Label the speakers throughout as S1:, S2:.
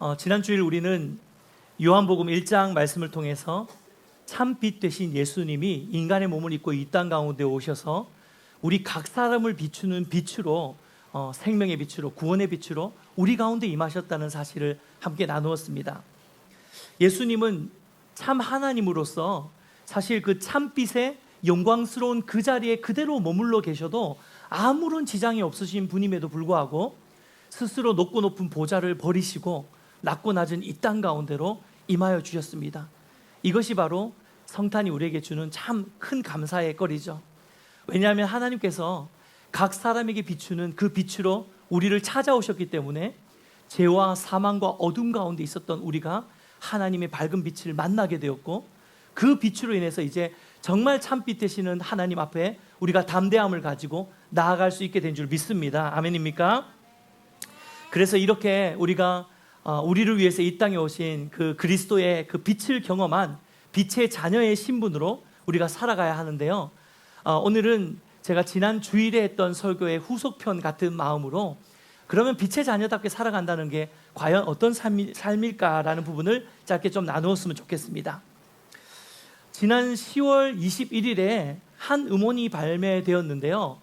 S1: 어, 지난 주일 우리는 요한복음 1장 말씀을 통해서 참빛 되신 예수님이 인간의 몸을 입고 이 땅 가운데 오셔서 우리 각 사람을 비추는 빛으로 어, 생명의 빛으로 구원의 빛으로 우리 가운데 임하셨다는 사실을 함께 나누었습니다. 예수님은 참 하나님으로서 사실 그 참빛의 영광스러운 그 자리에 그대로 머물러 계셔도 아무런 지장이 없으신 분임에도 불구하고 스스로 높고 높은 보좌를 버리시고 낮고 낮은 이 땅 가운데로 임하여 주셨습니다. 이것이 바로 성탄이 우리에게 주는 참 큰 감사의 거리죠. 왜냐하면 하나님께서 각 사람에게 비추는 그 빛으로 우리를 찾아오셨기 때문에 죄와 사망과 어둠 가운데 있었던 우리가 하나님의 밝은 빛을 만나게 되었고 그 빛으로 인해서 이제 정말 참빛 되시는 하나님 앞에 우리가 담대함을 가지고 나아갈 수 있게 된 줄 믿습니다. 아멘입니까? 그래서 이렇게 우리가 어, 우리를 위해서 이 땅에 오신 그 그리스도의 그 빛을 경험한 빛의 자녀의 신분으로 우리가 살아가야 하는데요. 어, 오늘은 제가 지난 주일에 했던 설교의 후속편 같은 마음으로 그러면 빛의 자녀답게 살아간다는 게 과연 어떤 삶이, 삶일까라는 부분을 짧게 좀 나누었으면 좋겠습니다. 지난 10월 21일에 한 음원이 발매되었는데요.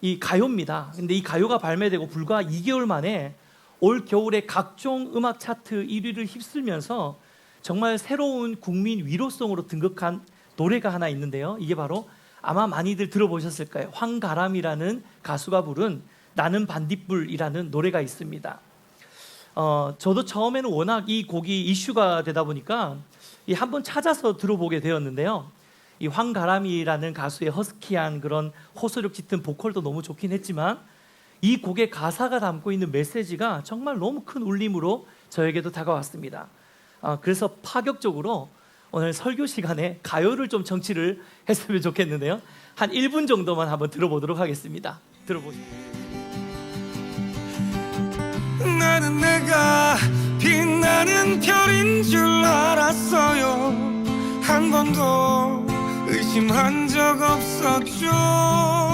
S1: 이 가요입니다. 근데 이 가요가 발매되고 불과 2개월 만에 올 겨울에 각종 음악 차트 1위를 휩쓸면서 정말 새로운 국민 위로송으로 등극한 노래가 하나 있는데요. 이게 바로 아마 많이들 들어보셨을 거예요. 황가람이라는 가수가 부른 나는 반딧불이라는 노래가 있습니다. 어, 저도 처음에는 워낙 이 곡이 이슈가 되다 보니까 이 한번 찾아서 들어보게 되었는데요. 이 황가람이라는 가수의 허스키한 그런 호소력 짙은 보컬도 너무 좋긴 했지만 이 곡의 가사가 담고 있는 메시지가 정말 너무 큰 울림으로 저에게도 다가왔습니다. 아, 그래서 파격적으로 오늘 설교 시간에 가요를 좀 정치를 했으면 좋겠는데요. 한 1분 정도만 한번 들어보도록 하겠습니다. 들어보시죠.
S2: 나는 내가 빛나는 별인 줄 알았어요 한 번도 의심한 적 없었죠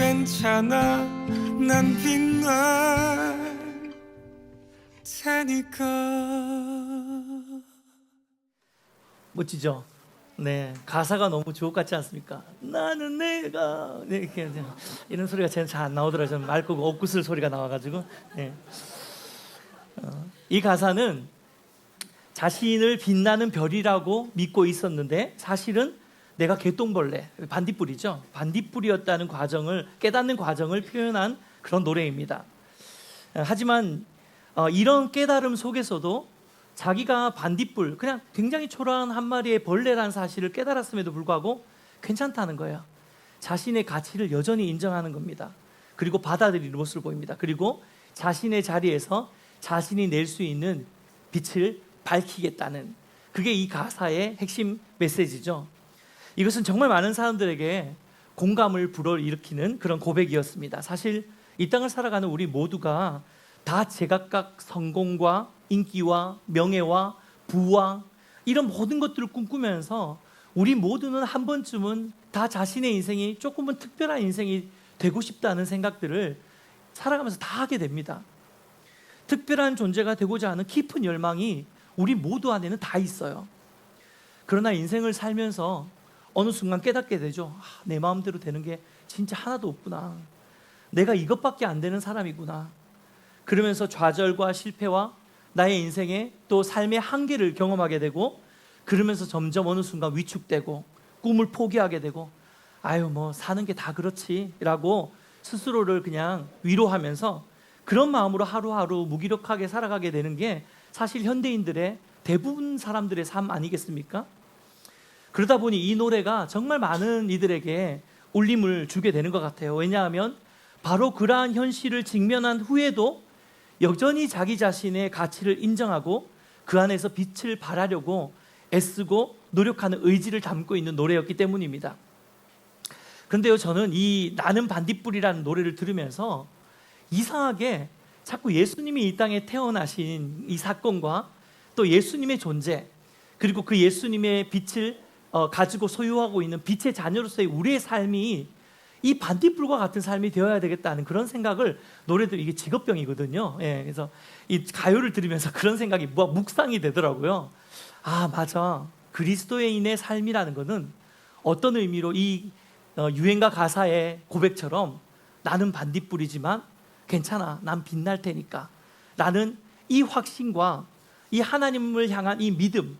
S2: 괜찮아 난 빛날 테니까
S1: 멋지죠? 네, 가사가 너무 주옥 같지 않습니까? 나는 내가 네, 이렇게 이제 이런 소리가 저는 잘안 나오더라고요. 저는 맑고 옥구슬 소리가 나와가지고 네. 어, 이 가사는 자신을 빛나는 별이라고 믿고 있었는데 사실은 내가 개똥벌레 반딧불이죠. 반딧불이었다는 과정을 깨닫는 과정을 표현한 그런 노래입니다. 어, 하지만 어, 이런 깨달음 속에서도 자기가 반딧불 그냥 굉장히 초라한 한 마리의 벌레라는 사실을 깨달았음에도 불구하고 괜찮다는 거예요. 자신의 가치를 여전히 인정하는 겁니다. 그리고 받아들이는 모습을 보입니다. 그리고 자신의 자리에서 자신이 낼 수 있는 빛을 밝히겠다는 그게 이 가사의 핵심 메시지죠. 이것은 정말 많은 사람들에게 공감을 불어일으키는 그런 고백이었습니다. 사실 이 땅을 살아가는 우리 모두가 다 제각각 성공과 인기와 명예와 부와 이런 모든 것들을 꿈꾸면서 우리 모두는 한 번쯤은 다 자신의 인생이 조금은 특별한 인생이 되고 싶다는 생각들을 살아가면서 다 하게 됩니다. 특별한 존재가 되고자 하는 깊은 열망이 우리 모두 안에는 다 있어요. 그러나 인생을 살면서 어느 순간 깨닫게 되죠. 아, 내 마음대로 되는 게 진짜 하나도 없구나. 내가 이것밖에 안 되는 사람이구나. 그러면서 좌절과 실패와 나의 인생의 또 삶의 한계를 경험하게 되고 그러면서 점점 어느 순간 위축되고 꿈을 포기하게 되고 아유 뭐 사는 게 다 그렇지라고 스스로를 그냥 위로하면서 그런 마음으로 하루하루 무기력하게 살아가게 되는 게 사실 현대인들의 대부분 사람들의 삶 아니겠습니까? 그러다 보니 이 노래가 정말 많은 이들에게 울림을 주게 되는 것 같아요. 왜냐하면 바로 그러한 현실을 직면한 후에도 여전히 자기 자신의 가치를 인정하고 그 안에서 빛을 발하려고 애쓰고 노력하는 의지를 담고 있는 노래였기 때문입니다. 그런데요, 저는 이 나는 반딧불이라는 노래를 들으면서 이상하게 자꾸 예수님이 이 땅에 태어나신 이 사건과 또 예수님의 존재 그리고 그 예수님의 빛을 어, 가지고 소유하고 있는 빛의 자녀로서의 우리의 삶이 이 반딧불과 같은 삶이 되어야 되겠다는 그런 생각을 노래들 이게 직업병이거든요. 예, 그래서 이 가요를 들으면서 그런 생각이 뭐 묵상이 되더라고요. 아 맞아 그리스도인의 삶이라는 것은 어떤 의미로 이 어, 유행가 가사의 고백처럼 나는 반딧불이지만 괜찮아 난 빛날 테니까 라는 이 확신과 이 하나님을 향한 이 믿음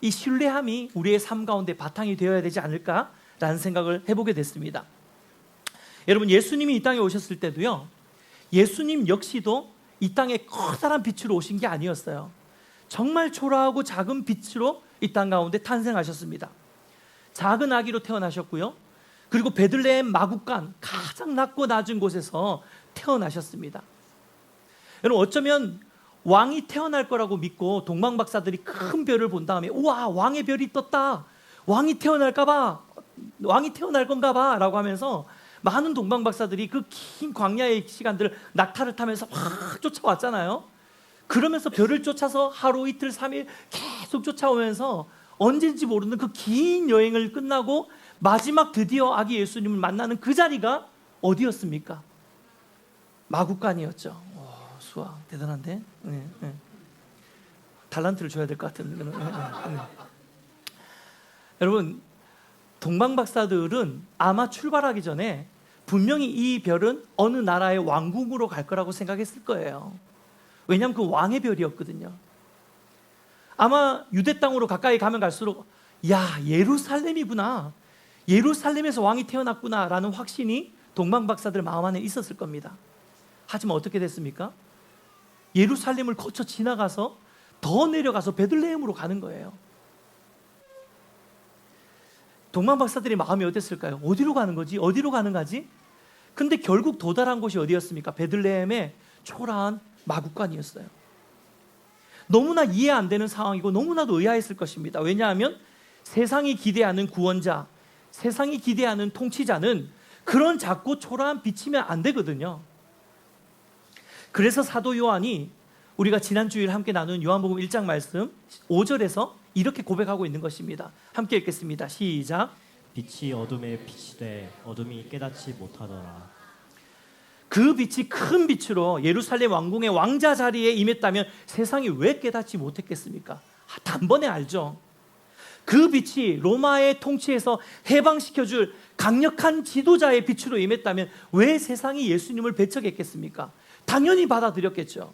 S1: 이 신뢰함이 우리의 삶 가운데 바탕이 되어야 되지 않을까라는 생각을 해보게 됐습니다. 여러분 예수님이 이 땅에 오셨을 때도요. 예수님 역시도 이 땅에 커다란 빛으로 오신 게 아니었어요. 정말 초라하고 작은 빛으로 이 땅 가운데 탄생하셨습니다. 작은 아기로 태어나셨고요. 그리고 베들레헴 마국간 가장 낮고 낮은 곳에서 태어나셨습니다. 여러분 어쩌면 왕이 태어날 거라고 믿고 동방 박사들이 큰 별을 본 다음에 우와 왕의 별이 떴다. 왕이 태어날까 봐 왕이 태어날 건가 봐라고 하면서 많은 동방 박사들이 그 긴 광야의 시간들을 낙타를 타면서 확 쫓아왔잖아요. 그러면서 별을 쫓아서 하루 이틀 삼일 계속 쫓아오면서 언젠지 모르는 그 긴 여행을 끝나고 마지막 드디어 아기 예수님을 만나는 그 자리가 어디였습니까? 마국간이었죠. 오, 수아 대단한데. 네, 네. 달란트를 줘야 될 것 같은. 네, 네, 네. 여러분 동방 박사들은 아마 출발하기 전에 분명히 이 별은 어느 나라의 왕궁으로 갈 거라고 생각했을 거예요. 왜냐하면 그 왕의 별이었거든요. 아마 유대 땅으로 가까이 가면 갈수록 야 예루살렘이구나. 예루살렘에서 왕이 태어났구나라는 확신이 동방 박사들 마음 안에 있었을 겁니다. 하지만 어떻게 됐습니까? 예루살렘을 거쳐 지나가서 더 내려가서 베들레헴으로 가는 거예요. 동방 박사들의 마음이 어땠을까요? 어디로 가는 거지? 어디로 가는 거지? 근데 결국 도달한 곳이 어디였습니까? 베들레헴의 초라한 마국간이었어요. 너무나 이해 안 되는 상황이고 너무나도 의아했을 것입니다. 왜냐하면 세상이 기대하는 구원자, 세상이 기대하는 통치자는 그런 작고 초라한 빛이면 안 되거든요. 그래서 사도 요한이 우리가 지난 주일 함께 나눈 요한복음 1장 말씀 5절에서 이렇게 고백하고 있는 것입니다. 함께 읽겠습니다. 시작.
S3: 빛이 어둠에 빛이 돼 어둠이 깨닫지 못하더라.
S1: 그 빛이 큰 빛으로 예루살렘 왕궁의 왕자 자리에 임했다면 세상이 왜 깨닫지 못했겠습니까? 아, 단번에 알죠. 그 빛이 로마의 통치에서 해방시켜 줄 강력한 지도자의 빛으로 임했다면 왜 세상이 예수님을 배척했겠습니까? 당연히 받아들였겠죠.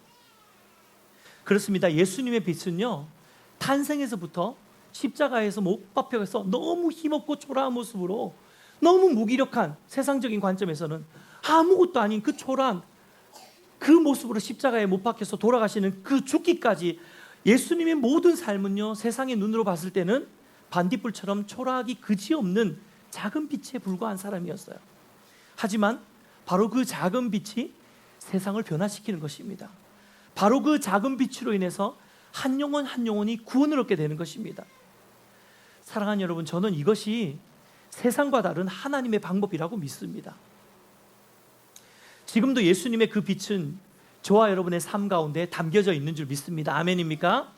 S1: 그렇습니다. 예수님의 빛은요, 탄생에서부터 십자가에서 못 박혀서 너무 힘없고 초라한 모습으로 너무 무기력한 세상적인 관점에서는 아무것도 아닌 그 초라한 그 모습으로 십자가에 못 박혀서 돌아가시는 그 죽기까지 예수님의 모든 삶은요 세상의 눈으로 봤을 때는 반딧불처럼 초라하기 그지없는 작은 빛에 불과한 사람이었어요. 하지만 바로 그 작은 빛이 세상을 변화시키는 것입니다. 바로 그 작은 빛으로 인해서 한 영혼 한 영혼이 구원을 얻게 되는 것입니다. 사랑하는 여러분, 저는 이것이 세상과 다른 하나님의 방법이라고 믿습니다. 지금도 예수님의 그 빛은 저와 여러분의 삶 가운데 담겨져 있는 줄 믿습니다. 아멘입니까?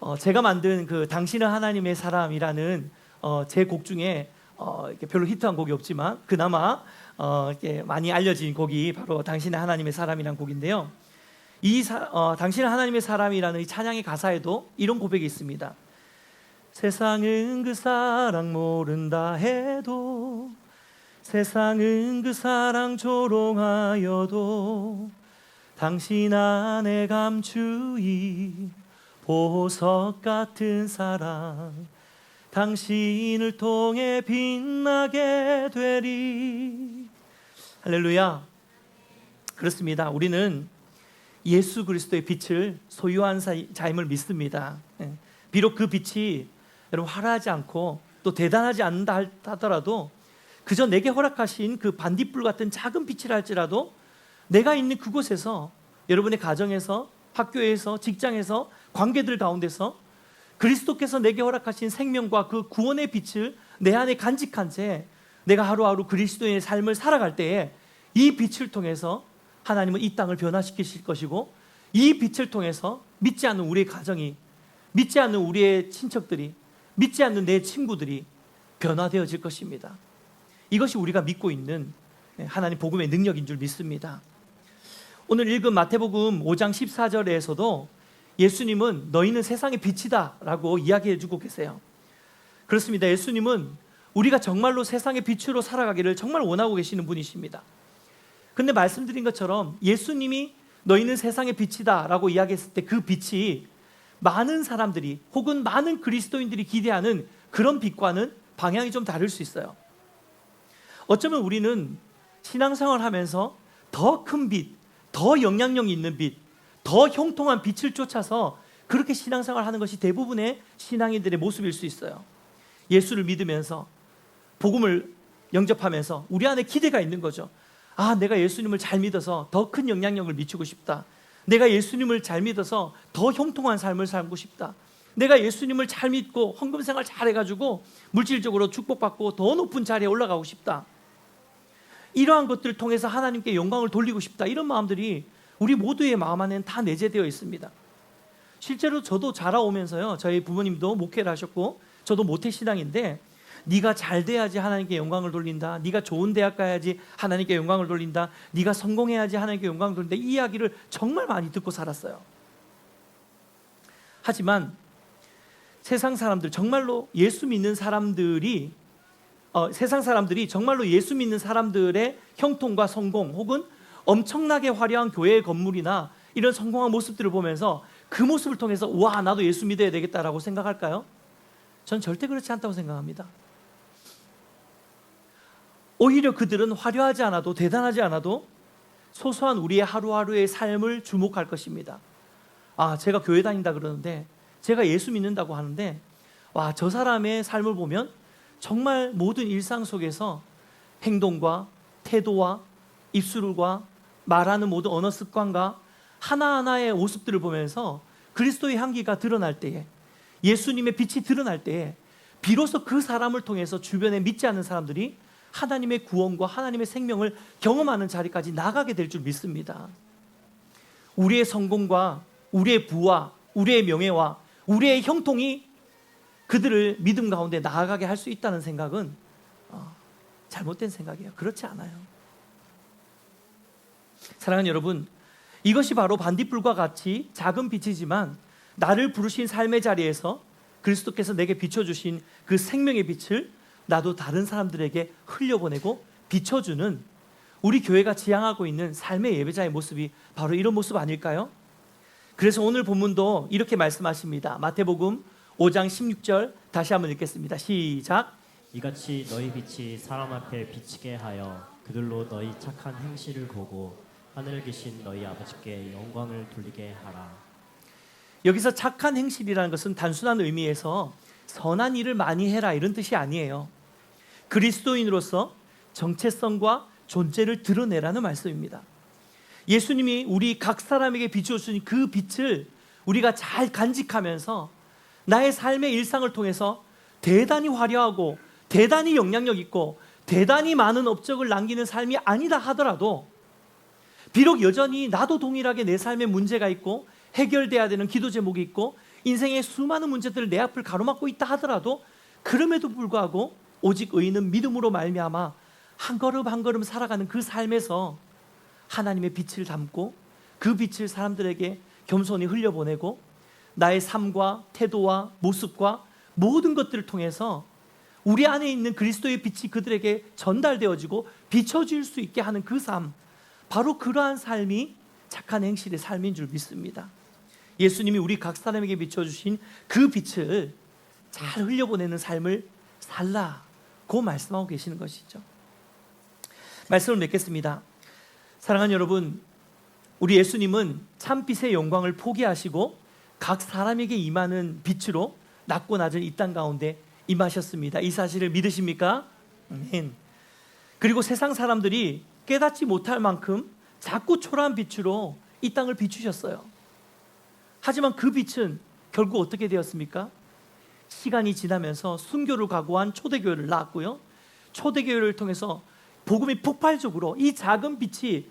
S1: 어, 제가 만든 그 당신은 하나님의 사람이라는 어, 제곡 중에 어, 이렇게 별로 히트한 곡이 없지만 그나마 어, 이렇게 많이 알려진 곡이 바로 당신은 하나님의 사람이라는 곡인데요. 이 사, 어, 당신은 하나님의 사람이라는 이 찬양의 가사에도 이런 고백이 있습니다. 세상은 그 사랑 모른다 해도 세상은 그 사랑 조롱하여도 당신 안에 감추인 보석 같은 사랑 당신을 통해 빛나게 되리. 할렐루야. 그렇습니다. 우리는 예수 그리스도의 빛을 소유한 자임을 믿습니다. 예. 비록 그 빛이 여러분 화려하지 않고 또 대단하지 않는다 하더라도 그저 내게 허락하신 그 반딧불 같은 작은 빛이라 할지라도 내가 있는 그곳에서 여러분의 가정에서 학교에서 직장에서 관계들 가운데서 그리스도께서 내게 허락하신 생명과 그 구원의 빛을 내 안에 간직한 채 내가 하루하루 그리스도의 삶을 살아갈 때에 이 빛을 통해서 하나님은 이 땅을 변화시키실 것이고 이 빛을 통해서 믿지 않는 우리의 가정이 믿지 않는 우리의 친척들이 믿지 않는 내 친구들이 변화되어질 것입니다. 이것이 우리가 믿고 있는 하나님 복음의 능력인 줄 믿습니다. 오늘 읽은 마태복음 5장 14절에서도 예수님은 너희는 세상의 빛이다 라고 이야기해 주고 계세요. 그렇습니다. 예수님은 우리가 정말로 세상의 빛으로 살아가기를 정말 원하고 계시는 분이십니다. 근데 말씀드린 것처럼 예수님이 너희는 세상의 빛이다 라고 이야기했을 때 그 빛이 많은 사람들이 혹은 많은 그리스도인들이 기대하는 그런 빛과는 방향이 좀 다를 수 있어요. 어쩌면 우리는 신앙생활 하면서 더 큰 빛, 더 영향력 있는 빛, 더 형통한 빛을 쫓아서 그렇게 신앙생활 하는 것이 대부분의 신앙인들의 모습일 수 있어요. 예수를 믿으면서 복음을 영접하면서 우리 안에 기대가 있는 거죠. 아, 내가 예수님을 잘 믿어서 더 큰 영향력을 미치고 싶다. 내가 예수님을 잘 믿어서 더 형통한 삶을 살고 싶다. 내가 예수님을 잘 믿고 헌금 생활 잘 해가지고 물질적으로 축복받고 더 높은 자리에 올라가고 싶다. 이러한 것들을 통해서 하나님께 영광을 돌리고 싶다. 이런 마음들이 우리 모두의 마음 안에는 다 내재되어 있습니다. 실제로 저도 자라오면서요. 저희 부모님도 목회를 하셨고 저도 모태 신앙인데 네가 잘 돼야지 하나님께 영광을 돌린다. 네가 좋은 대학 가야지 하나님께 영광을 돌린다. 네가 성공해야지 하나님께 영광을 돌린다. 이 이야기를 정말 많이 듣고 살았어요. 하지만 세상 사람들 정말로 예수 믿는 사람들이 어, 세상 사람들이 정말로 예수 믿는 사람들의 형통과 성공 혹은 엄청나게 화려한 교회의 건물이나 이런 성공한 모습들을 보면서 그 모습을 통해서 와 나도 예수 믿어야 되겠다라고 생각할까요? 전 절대 그렇지 않다고 생각합니다. 오히려 그들은 화려하지 않아도 대단하지 않아도 소소한 우리의 하루하루의 삶을 주목할 것입니다. 아, 제가 교회 다닌다 그러는데 제가 예수 믿는다고 하는데 와, 저 사람의 삶을 보면 정말 모든 일상 속에서 행동과 태도와 입술과 말하는 모든 언어 습관과 하나하나의 모습들을 보면서 그리스도의 향기가 드러날 때에 예수님의 빛이 드러날 때에 비로소 그 사람을 통해서 주변에 믿지 않는 사람들이 하나님의 구원과 하나님의 생명을 경험하는 자리까지 나가게 될 줄 믿습니다. 우리의 성공과 우리의 부와 우리의 명예와 우리의 형통이 그들을 믿음 가운데 나아가게 할 수 있다는 생각은 어, 잘못된 생각이에요. 그렇지 않아요. 사랑하는 여러분, 이것이 바로 반딧불과 같이 작은 빛이지만 나를 부르신 삶의 자리에서 그리스도께서 내게 비춰주신 그 생명의 빛을 나도 다른 사람들에게 흘려보내고 비춰주는 우리 교회가 지향하고 있는 삶의 예배자의 모습이 바로 이런 모습 아닐까요? 그래서 오늘 본문도 이렇게 말씀하십니다. 마태복음 5장 16절 다시 한번 읽겠습니다. 시작.
S3: 이같이 너희 빛이 사람 앞에 비치게 하여 그들로 너희 착한 행실을 보고 하늘에 계신 너희 아버지께 영광을 돌리게 하라.
S1: 여기서 착한 행실이라는 것은 단순한 의미에서 선한 일을 많이 해라 이런 뜻이 아니에요. 그리스도인으로서 정체성과 존재를 드러내라는 말씀입니다. 예수님이 우리 각 사람에게 비춰주신 그 빛을 우리가 잘 간직하면서 나의 삶의 일상을 통해서 대단히 화려하고 대단히 영향력 있고 대단히 많은 업적을 남기는 삶이 아니다 하더라도 비록 여전히 나도 동일하게 내 삶에 문제가 있고 해결돼야 되는 기도 제목이 있고 인생의 수많은 문제들을 내 앞을 가로막고 있다 하더라도 그럼에도 불구하고 오직 의인은 믿음으로 말미암아 한 걸음 한 걸음 살아가는 그 삶에서 하나님의 빛을 담고 그 빛을 사람들에게 겸손히 흘려보내고 나의 삶과 태도와 모습과 모든 것들을 통해서 우리 안에 있는 그리스도의 빛이 그들에게 전달되어지고 비춰질 수 있게 하는 그 삶, 바로 그러한 삶이 착한 행실의 삶인 줄 믿습니다. 예수님이 우리 각 사람에게 비춰주신 그 빛을 잘 흘려보내는 삶을 살라고 말씀하고 계시는 것이죠. 말씀을 맺겠습니다. 사랑하는 여러분, 우리 예수님은 참빛의 영광을 포기하시고 각 사람에게 임하는 빛으로 낮고 낮은 이 땅 가운데 임하셨습니다. 이 사실을 믿으십니까? 아멘. 그리고 세상 사람들이 깨닫지 못할 만큼 자꾸 초라한 빛으로 이 땅을 비추셨어요. 하지만 그 빛은 결국 어떻게 되었습니까? 시간이 지나면서 순교를 각오한 초대교회를 낳았고요. 초대교회를 통해서 복음이 폭발적으로 이 작은 빛이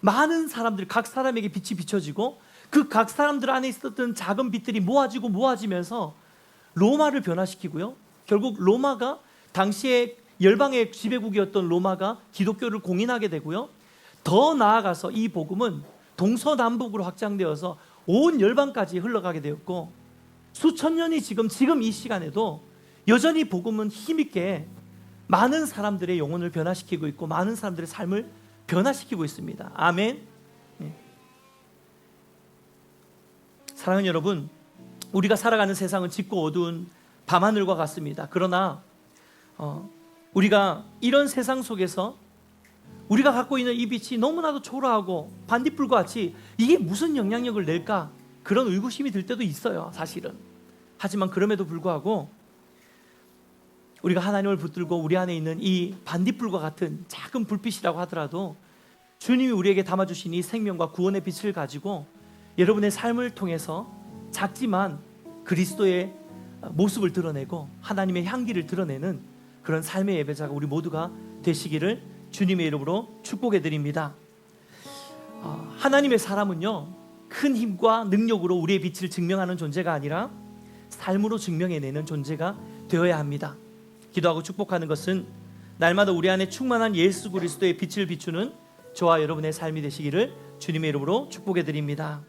S1: 많은 사람들 각 사람에게 빛이 비춰지고 그 각 사람들 안에 있었던 작은 빛들이 모아지고 모아지면서 로마를 변화시키고요. 결국 로마가 당시에 열방의 지배국이었던 로마가 기독교를 공인하게 되고요. 더 나아가서 이 복음은 동서남북으로 확장되어서 온 열방까지 흘러가게 되었고 수천 년이 지금 지금 이 시간에도 여전히 복음은 힘있게 많은 사람들의 영혼을 변화시키고 있고 많은 사람들의 삶을 변화시키고 있습니다. 아멘. 네. 사랑하는 여러분, 우리가 살아가는 세상은 짙고 어두운 밤하늘과 같습니다. 그러나 어, 우리가 이런 세상 속에서 우리가 갖고 있는 이 빛이 너무나도 초라하고 반딧불과 같이 이게 무슨 영향력을 낼까? 그런 의구심이 들 때도 있어요 사실은. 하지만 그럼에도 불구하고 우리가 하나님을 붙들고 우리 안에 있는 이 반딧불과 같은 작은 불빛이라고 하더라도 주님이 우리에게 담아주신 이 생명과 구원의 빛을 가지고 여러분의 삶을 통해서 작지만 그리스도의 모습을 드러내고 하나님의 향기를 드러내는 그런 삶의 예배자가 우리 모두가 되시기를 주님의 이름으로 축복해 드립니다. 어, 하나님의 사람은요 큰 힘과 능력으로 우리의 빛을 증명하는 존재가 아니라 삶으로 증명해내는 존재가 되어야 합니다. 기도하고 축복하는 것은 날마다 우리 안에 충만한 예수 그리스도의 빛을 비추는 저와 여러분의 삶이 되시기를 주님의 이름으로 축복해 드립니다.